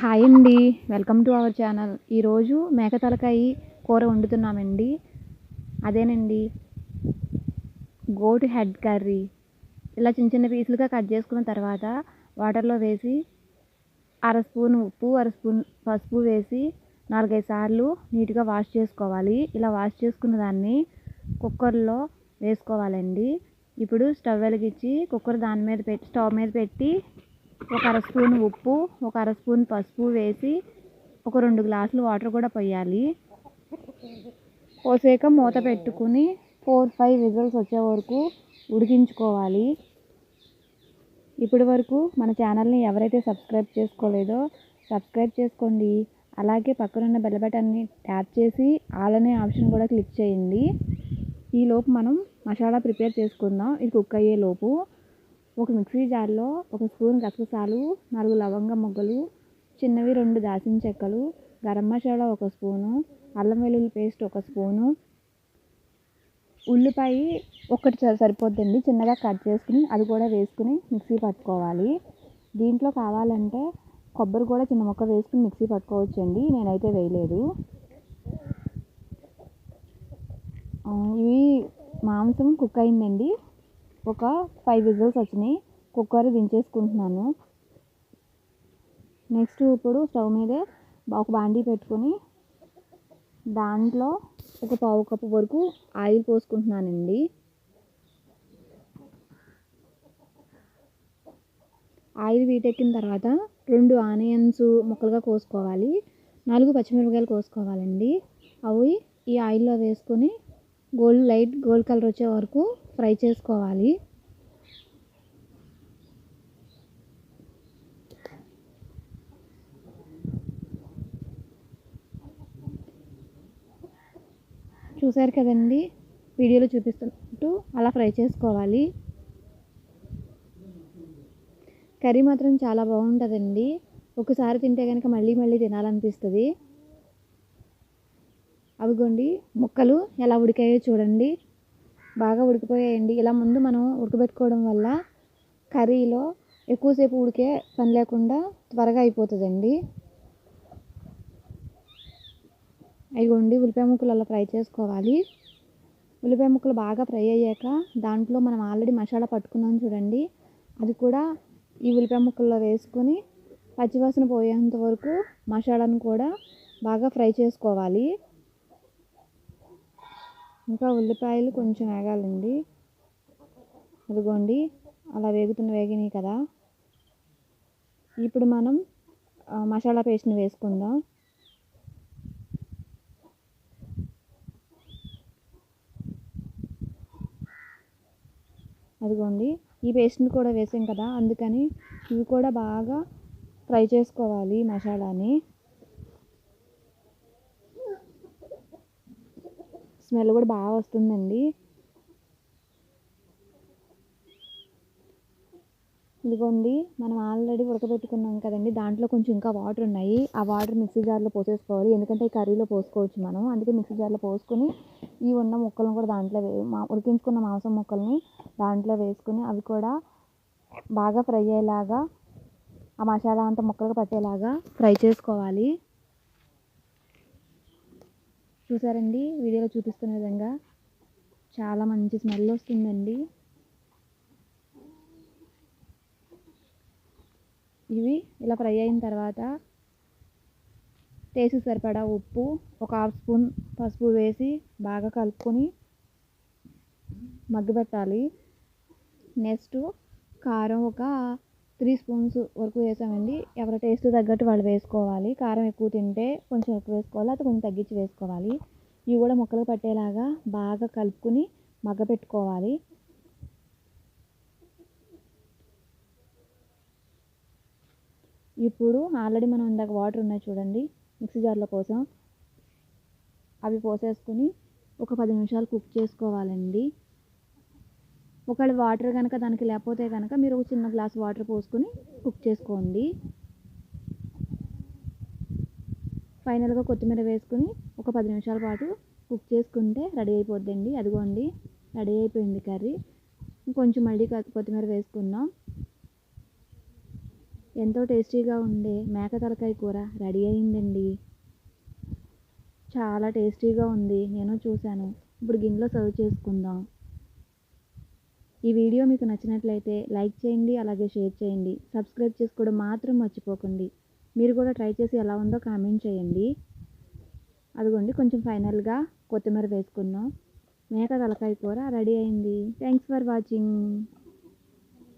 Hi అండి. Welcome to our channel. ఈరోజు మేక తలకాయ కూర వండుతున్నామండి. అదేనండి. Goat head curry. ఇలా చిన్న చిన్న పీసులుగా కట్ చేసుకున్న తర్వాత వాటర్లో వేసి అర స్పూన్ ఉప్పు అర స్పూన్ పసుపు వేసి నాలుగైదు సార్లు నీట్గా వాష్ చేసుకోవాలి. ఇలా వాష్ చేసుకున్న దాన్ని కుక్కర్లో వేసుకోవాలండి. ఇప్పుడు స్టవ్ వెలిగించి కుక్కర్ దాని మీద పెట్టి స్టవ్ మీద పెట్టి ఒక అర స్పూన్ ఉప్పు ఒక అర స్పూన్ పసుపు వేసి ఒక రెండు గ్లాసులు వాటర్ కూడా పోయాలి. పోసాక మూత పెట్టుకుని ఫోర్ ఫైవ్ విజిల్స్ వచ్చే వరకు ఉడికించుకోవాలి. ఇప్పటి వరకు మన ఛానల్ని ఎవరైతే సబ్స్క్రైబ్ చేసుకోలేదో సబ్స్క్రైబ్ చేసుకోండి. అలాగే పక్కనున్న బెల్ బటన్ని ట్యాప్ చేసి ఆల్ అనే ఆప్షన్ కూడా క్లిక్ చేయండి. ఈ లోపు మనం మసాలా ప్రిపేర్ చేసుకుందాం. ఇది కుక్ అయ్యే లోపు. ఒక మిక్సీ జార్లో ఒక స్పూన్ గసగసాలు నాలుగు లవంగ మొగ్గలు చిన్నవి రెండు దాల్చిన చెక్కలు గరం మసాలా ఒక స్పూను అల్లం వెల్లుల్లి పేస్ట్ ఒక స్పూను. ఉల్లిపాయ ఒకటి సరిపోద్దండి. చిన్నగా కట్ చేసుకుని అది కూడా వేసుకుని మిక్సీ పట్టుకోవాలి. దీంట్లో కావాలంటే కొబ్బరి కూడా చిన్న ముక్క వేసుకుని మిక్సీ పట్టుకోవచ్చండి. నేనైతే వేయలేదు. ఇవి మాంసం కుక్ అయిందండి. ఒక ఫైవ్ విజిల్స్ వచ్చినాయి. కుక్కర్ దించేసుకుంటున్నాను. నెక్స్ట్ ఇప్పుడు స్టవ్ మీదే ఒక బాండీ పెట్టుకొని దాంట్లో ఒక పావు కప్పు వరకు ఆయిల్ పోసుకుంటున్నానండి. ఆయిల్ వీటెక్కిన తర్వాత రెండు ఆనియన్స్ ముక్కలుగా కోసుకోవాలి. నాలుగు పచ్చిమిరపకాయలు కోసుకోవాలండి. అవి ఈ ఆయిల్లో వేసుకొని గోల్డ్ లైట్ గోల్డ్ కలర్ వచ్చే వరకు ఫ్రై చేసుకోవాలి. చూసారు కదండి? వీడియోలో చూపిస్తున్నట్టు అలా ఫ్రై చేసుకోవాలి. కర్రీ మాత్రం చాలా బాగుంటుందండి. ఒకసారి తింటే కనుక మళ్ళీ మళ్ళీ తినాలనిపిస్తుంది. అవిగోండి ముక్కలు ఎలా ఉడికాయో చూడండి. బాగా ఉడికిపోయాయండి. ఇలా ముందు మనం ఉడకబెట్టుకోవడం వల్ల కర్రీలో ఎక్కువసేపు ఉడికే పని లేకుండా త్వరగా అయిపోతుందండి. ఇగోండి ఉల్లిపాయ ముక్కలు అలా ఫ్రై చేసుకోవాలి. ఉల్లిపాయ ముక్కలు బాగా ఫ్రై అయ్యాక దాంట్లో మనం ఆల్రెడీ మసాలా పట్టుకున్నాం చూడండి. అది కూడా ఈ ఉల్లిపాయ ముక్కల్లో వేసుకొని పచ్చివాసన పోయేంత వరకు మసాలాను కూడా బాగా ఫ్రై చేసుకోవాలి. ఇంకా ఉల్లిపాయలు కొంచెం వేగాలండి. అదిగోండి అలా వేగుతున్న వేగినాయి కదా. ఇప్పుడు మనం మసాలా పేస్ట్ని వేసుకుందాం. అదిగోండి ఈ పేస్ట్ని కూడా వేసాం కదా అందుకని ఇవి కూడా బాగా ఫ్రై చేసుకోవాలి మసాలాని. స్మెల్ కూడా బాగా వస్తుందండి. ఇదిగోండి మనం ఆల్రెడీ ఉడకబెట్టుకున్నాం కదండి. దాంట్లో కొంచెం ఇంకా వాటర్ ఉన్నాయి. ఆ వాటర్ మిక్సీ జార్లో పోసేసుకోవాలి. ఎందుకంటే ఈ కర్రీలో పోసుకోవచ్చు మనం. అందుకే మిక్సీ జార్లో పోసుకొని ఈ ఉన్న ముక్కలను కూడా దాంట్లో మా ఉడికించుకున్న మాంసం ముక్కల్ని దాంట్లో వేసుకుని అవి కూడా బాగా ఫ్రై అయ్యేలాగా ఆ మసాలా అంతా ముక్కలకు పట్టేలాగా ఫ్రై చేసుకోవాలి. చూసారండి? వీడియోలో చూపిస్తున్న విధంగా చాలా మంచి స్మెల్ వస్తుందండి. ఇవి ఇలా ఫ్రై అయిన తర్వాత టేస్ట్ సరిపడా ఉప్పు ఒక హాఫ్ స్పూన్ పసుపు వేసి బాగా కలుపుకొని మగ్గు పెట్టాలి నెక్స్ట్ కారం ఒక త్రీ స్పూన్స్ వరకు వేసామండి. ఎవరి టేస్ట్ తగ్గట్టు వాళ్ళు వేసుకోవాలి. కారం ఎక్కువ తింటే కొంచెం ఎక్కువ వేసుకోవాలి. అది కొంచెం తగ్గించి వేసుకోవాలి. ఇవి కూడా ముక్కలు పట్టేలాగా బాగా కలుపుకుని మగ్గపెట్టుకోవాలి ఇప్పుడు ఆల్రెడీ మనం ఇందాక వాటర్ ఉన్నాయి చూడండి. మిక్సీ జార్ల కోసం అవి పోసేసుకుని ఒక పది నిమిషాలు కుక్ చేసుకోవాలండి. ఒకవేళ వాటర్ కనుక దానికి లేకపోతే కనుక మీరు ఒక చిన్న గ్లాస్ వాటర్ పోసుకొని కుక్ చేసుకోండి. ఫైనల్గా కొత్తిమీర వేసుకొని ఒక పది నిమిషాల పాటు కుక్ చేసుకుంటే రెడీ అయిపోద్దండి. అదిగోండి రెడీ అయిపోయింది కర్రీ. కొంచెం మళ్ళీ కొత్తిమీర వేసుకుందాం. ఎంతో టేస్టీగా ఉండే మేక తలకాయ కూర రెడీ అయిందండి. చాలా టేస్టీగా ఉంది. నేను చూశాను. ఇప్పుడు గిన్నెలో సర్వ్ చేసుకుందాం. ఈ వీడియో మీకు నచ్చినట్లయితే లైక్ చేయండి అలాగే షేర్ చేయండి. సబ్స్క్రైబ్ చేసుకోవడం మాత్రం మర్చిపోకండి. మీరు కూడా ట్రై చేసి ఎలా ఉందో కామెంట్ చేయండి. అదిగోండి కొంచెం ఫైనల్గా కొత్తిమీర వేసుకున్నాం. మేక తలకాయ కూర రెడీ అయింది. Thanks for watching.